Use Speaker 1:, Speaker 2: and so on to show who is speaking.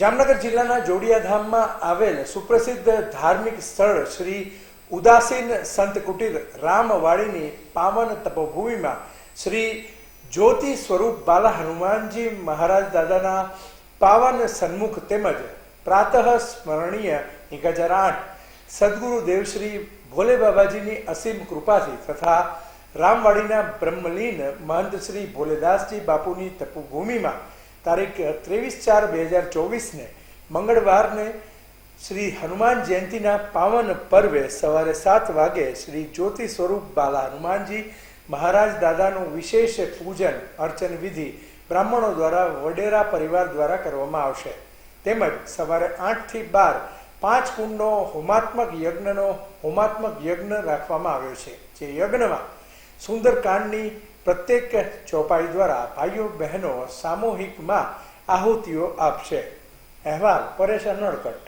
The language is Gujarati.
Speaker 1: જામનગર જિલ્લાના જોડિયાધામમાં આવેલ સુપ્રસિદ્ધ ધાર્મિક સ્થળ શ્રી ઉદાસીન સંત કુટીર રામવાડીની પાવન તપોભૂમિમાં શ્રી જ્યોતિ સ્વરૂપ બાલા હનુમાનજી મહારાજ દાદાના પાવન સન્મુખ તેમજ પ્રાતઃ સ્મરણીય એક હજાર આઠ, સદગુરુ દેવશ્રી ભોલે બાબાજીની અસીમ કૃપાથી તથા રામવાડીના બ્રહ્મલીન મહંત શ્રી ભોલેદાસજી બાપુની તપોભૂમિમાં તારીખ ત્રેવીસ ચાર બે હજાર ચોવીસને મંગળવારને શ્રી હનુમાન જયંતિના પાવન પર્વે સવારે સાત વાગે શ્રી જ્યોતિ સ્વરૂપ બાલા હનુમાનજી મહારાજ દાદાનું વિશેષ પૂજન, અર્ચન વિધિ બ્રાહ્મણો દ્વારા વડેરા પરિવાર દ્વારા કરવામાં આવશે. તેમજ સવારે આઠથી બાર પાંચ કુંડનો હોમાત્મક યજ્ઞનો હોમાત્મક યજ્ઞ રાખવામાં આવ્યો છે. જે યજ્ઞમાં સુંદરકાંડની પ્રત્યેક ચોપાઈ દ્વારા ભાઈઓ બહેનો સામૂહિકમાં આહુતિઓ આપશે. અહેવાલ પરેશ નડકટ